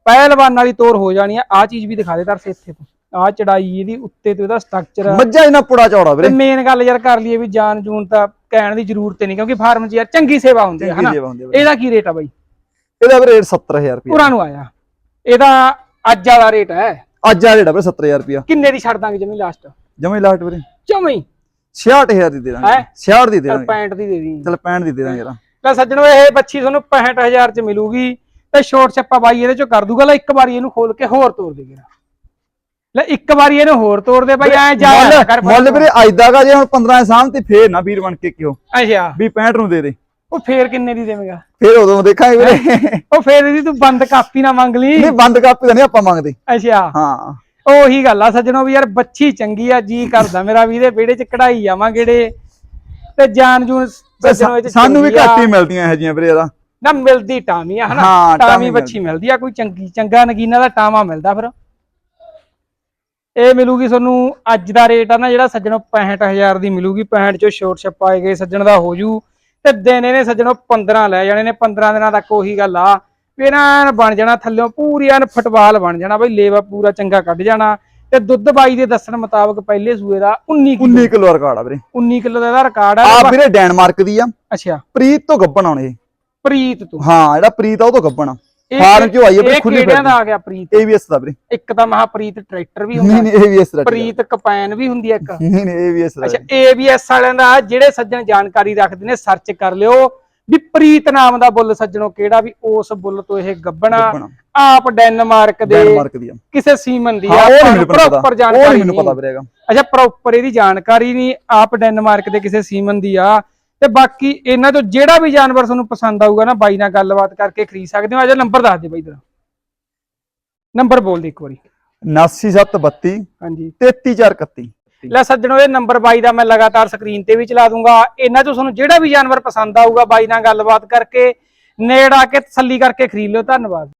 Speaker 1: ਪਹਿਲਵਾਨ ਵਾਲੀ ਤੋਰ ਹੋ ਜਾਣੀ ਆ। ਆ ਚੀਜ਼ ਵੀ ਦਿਖਾ ਦੇ ਤਰਸ ਇੱਥੇ ਤੋਂ। ਆ ਚੜਾਈ ਇਹਦੀ ਉੱਤੇ ਤੇ ਉਹਦਾ ਸਟਰਕਚਰ
Speaker 2: ਮੱਝਾਂ ਇਹਨਾਂ ਪੁੜਾ ਚੌੜਾ ਵੀਰੇ।
Speaker 1: ਮੇਨ ਗੱਲ ਯਾਰ ਕਰ ਲਈਏ ਵੀ ਜਾਨ ਜੂਨ ਤਾਂ ਕਹਿਣ ਦੀ ਜ਼ਰੂਰਤ ਨਹੀਂ ਕਿਉਂਕਿ ਫਾਰਮ 'ਚ ਯਾਰ ਚੰਗੀ ਸੇਵਾ ਹੁੰਦੀ ਹੈ ਹਨਾ। ਇਹਦਾ ਕੀ ਰੇਟ ਆ ਬਾਈ?
Speaker 2: ਇਹਦਾ ਵੀਰੇ ਰੇਟ 70000 ਰੁਪਏ
Speaker 1: ਪੁਰਾ ਨੂੰ ਆਇਆ। ਇਹਦਾ ਅੱਜ ਵਾਲਾ ਰੇਟ ਹੈ।
Speaker 2: ਅੱਜ ਆ ਰੇਟ ਆ ਵੀਰੇ 70000 ਰੁਪਏ
Speaker 1: ਕਿੰਨੇ ਦੀ ਛੱਡ ਦਾਂਗੇ ਜਮੀ ਲਾਸਟ
Speaker 2: ਜਮੇ ਲਾਸਟ ਵੀਰੇ।
Speaker 1: ਜਮੀ?
Speaker 2: 66000 ਦੀ ਦੇ ਦਾਂਗੇ।
Speaker 1: ਹੈਂ?
Speaker 2: 66 ਦੀ ਦੇ ਦਾਂਗੇ।
Speaker 1: 65 ਦੀ ਦੇ ਦੀ
Speaker 2: ਚਲ 65 ਦੀ ਦੇ ਦਾਂਗੇ ਯਾਰ।
Speaker 1: ਲੈ ਸੱਜਣੋ ਇਹ ਬੱਚੀ ਤੁਹਾਨੂੰ 65000 ਚ ਮਿਲੂਗੀ। ਤੇ ਸ਼ੋਰਟ ਛੱਪਾ ਬਾਈ ਇਹਦੇ ਚੋਂ ਕਰ ਦੂਗਾ। ਲੈ ਇੱਕ ਵਾਰੀ ਇਹਨੂੰ ਖੋਲ ਕੇ ਹੋਰ ਤੋੜ ਦੇ ਗਿਆ ਲੈ ਇੱਕ ਵਾਰੀ ਇਹਨੂੰ ਹੋਰ ਤੋੜ ਦੇ ਬਾਈ ਐ ਜਾ
Speaker 2: ਮੁੱਲ-
Speaker 1: ਕਰ
Speaker 2: ਮੁੱਲ ਵੀਰੇ ਅੱਜ ਦਾ ਗਾ ਜੇ ਹੁਣ 15 ਸਾਹਮ ਤੇ ਫੇਰ ਨਾ ਵੀਰ ਬਣ ਕੇ ਕਿਉਂ?
Speaker 1: ਅੱਛਾ।
Speaker 2: ਵੀ 65 ਨੂੰ ਦੇ ਦੇ।
Speaker 1: ਉਹ ਫੇਰ ਕਿੰਨੇ ਦੀ ਦੇਵੇਂਗਾ?
Speaker 2: ਫੇਰ ਉਦੋਂ ਦੇਖਾਂਗੇ ਵੀਰੇ।
Speaker 1: ਉਹ ਫੇਰ ਇਹਦੀ ਤੂੰ ਬੰਦ ਕਾਪੀ ਨਾ ਮੰਗ ਲਈ।
Speaker 2: ਨਹੀਂ ਬੰਦ ਕਾਪੀ ਤਾਂ ਨਹੀਂ ਆਪਾਂ ਮੰਗਦੇ।
Speaker 1: ਅੱਛਾ।
Speaker 2: ਹਾਂ।
Speaker 1: ਉਹੀ ਗੱਲ ਆ ਸੱਜਣੋ ਵੀ ਯਾਰ ਬੱਚੀ ਚੰਗੀ ਆ ਜੀ ਕਰਦਾ ਮੇਰਾ ਵੀ ਇਹਦੇ ਵਿਹੜੇ ਚ ਕਢਾਈ ਜਾਵਾਂ ਗੇੜੇ ਤੇ ਜਾਨ ਜੂਨ ਸੱਜਣੋ ਇਹ ਚ
Speaker 2: ਸਾਨੂੰ ਵੀ
Speaker 1: ਚੰਗੀ ਆ।
Speaker 2: ਘੱਟ ਹੀ ਮਿਲਦੀਆਂ ਇਹ ਜੀਆਂ ਵੀਰੇ ਇਹਦਾ।
Speaker 1: ਨਾ ਮਿਲਦੀ ਟਾਮੀ ਆ ਹਨਾ?
Speaker 2: ਹਾਂ,
Speaker 1: ਟਾਮੀ
Speaker 2: ਟਾਮੀ
Speaker 1: ਬੱਚੀ ਮਿਲਦੀ। ਆ ਕੋਈ ਚੰਗੀ ਚੰਗਾ ਨਗੀਨਾ ਦਾ ਟਾਮਾ ਮਿਲਦਾ ਫਿਰ। ਇਹ ਮਿਲੂਗੀ ਤੁਹਾਨੂੰ ਅੱਜ ਦਾ ਰੇਟ ਆ ਨਾ ਜਿਹੜਾ ਸੱਜਣੋ 65000 ਦੀ ਮਿਲੂਗੀ 65 ਚੋਂ ਛੋਟ ਛੱਪਾ ਆਏਗੇ ਸੱਜਣ ਦਾ ਹੋ ਜੂ ਤੇ ਦਿਨ ਇਹਨੇ ਸੱਜਣੋ 15 ਲੈ ਜਾਣੇ ਨੇ 15 ਦਿਨਾਂ ਤੱਕ ਉਹੀ ਗੱਲ ਆ। ਵੀ ਇਹਨਾਂ ਐਨ ਬਣ ਜਾਣਾ ਥੱਲਿਓਂ ਪੂਰੀ ਐਨ ਫੁੱਟਬਾਲ ਬਣ ਜਾਣਾ ਬਈ ਲੇਵਾ ਪੂਰਾ ਚੰਗਾ ਕੱਢ ਜਾਣਾ। ਤੇ ਦੁੱਧ ਬਾਈ ਦੇ ਦੱਸਣ ਮੁਤਾਬਕ ਪਹਿਲੇ ਸੂਏ ਦਾ 19 ਕਿਲੋ।
Speaker 2: 19 ਕਿਲੋ ਰਿਕਾਰਡ ਆ ਵੀਰੇ।
Speaker 1: 19 ਕਿਲੋ ਦਾ ਇਹਦਾ ਰਿਕਾਰਡ ਆ
Speaker 2: ਆ ਵੀਰੇ ਡੈਨਮਾਰਕ ਦੀ ਆ।
Speaker 1: ਅੱਛਾ।
Speaker 2: ਪ੍ਰੀਤ ਤੋਂ ਗੱਬਣ ਆਉਣੇ
Speaker 1: ਪ੍ਰੀਤ ਤੋਂ।
Speaker 2: ਹਾਂ ਜਿਹੜਾ ਪ੍ਰੀਤ ਆ ਉਹ ਤੋਂ ਗੱਬਣ ਆ। ਫਾਰਮ ਚੋਂ ਆਈ ਵੀਰੇ
Speaker 1: ਇਹ
Speaker 2: ਖੁੱਲੀ।
Speaker 1: ਦਾ ਆ ਗਿਆ ਪ੍ਰੀਤ?
Speaker 2: ABS ਦਾ ਵੀਰੇ।
Speaker 1: ਇੱਕ ਤਾਂ ਮਹਾਪ੍ਰੀਤ ਟਰੈਕਟਰ ਵੀ
Speaker 2: ਨਹੀਂ
Speaker 1: ਹੁੰਦਾ
Speaker 2: ਨਹੀਂ ABS ਦਾ
Speaker 1: ਪ੍ਰੀਤ ਕਪੈਨ ਵੀ ਹੁੰਦੀ ਆ ਇੱਕ।
Speaker 2: ਨਹੀਂ ਨਹੀਂ ABS ਦਾ
Speaker 1: ਅੱਛਾ ABS ਵਾਲਿਆਂ ਦਾ ਜਿਹੜੇ ਸੱਜਣ ਜਾਣਕਾਰੀ ਰੱਖਦੇ ਨੇ ਸਰਚ ਕਰ ਲਿਓ। ਵੀ ਪ੍ਰੀਤ ਨਾਮ ਦਾ ਬੁੱਲ ਸੱਜਣੋ ਕਿਹੜਾ? ਵੀ ਉਸ ਬੁੱਲ ਤੋਂ ਇਹ ਗੱਬਣਾ। ਆਪ ਡੈਨਮਾਰਕ ਦੇ ਕਿਸੇ ਸੀਮਨ ਦੀ
Speaker 2: ਹਾਂ
Speaker 1: ਆ
Speaker 2: ਨਹੀਂ
Speaker 1: ਪ੍ਰੋਪਰ ਜਾਣਕਾਰੀ
Speaker 2: ਨਹੀਂ ਮੈਨੂੰ ਪਤਾ
Speaker 1: ਨਹੀਂ।
Speaker 2: ਵੀਰੇ ਹੈਗਾ।
Speaker 1: ਅੱਛਾ ਪ੍ਰੋਪਰ ਇਹਦੀ ਜਾਣਕਾਰੀ ਨਹੀਂ। ਆਪ ਡੈਨਮਾਰਕ ਦੇ ਕਿਸੇ ਸੀਮਨ ਦੀ ਆ। ਤੇ ਬਾਕੀ ਇਹਨਾਂ ਤੋਂ ਜਿਹੜਾ ਵੀ ਜਾਨਵਰ ਤੁਹਾਨੂੰ ਪਸੰਦ ਆਊਗਾ ਨਾ ਬਾਈ ਨਾਲ ਗੱਲਬਾਤ ਕਰਕੇ ਖਰੀਦ ਸਕਦੇ ਹੋ। ਅਜਾ ਨੰਬਰ ਦੱਸ ਦੇ ਬਾਈ ਤੇਰਾ ਨੰਬਰ ਬੋਲ ਦੇ ਇੱਕ ਵਾਰੀ।
Speaker 2: 89732
Speaker 1: ਹਾਂਜੀ।
Speaker 2: 33431
Speaker 1: ਲੈ ਸੱਜਣੋ ਇਹ ਨੰਬਰ ਬਾਈ ਦਾ ਮੈਂ ਲਗਾਤਾਰ ਸਕਰੀਨ ਤੇ ਵੀ ਚਲਾ ਦੂੰਗਾ। ਇਹਨਾਂ ਚੋਂ ਤੁਹਾਨੂੰ ਜਿਹੜਾ ਵੀ ਜਾਨਵਰ ਪਸੰਦ ਆਊਗਾ ਬਾਈ ਨਾਲ ਗੱਲਬਾਤ ਕਰਕੇ ਨੇੜ ਆ ਕੇ ਤਸੱਲੀ ਕਰਕੇ ਖਰੀਦ ਲਿਓ। ਧੰਨਵਾਦ।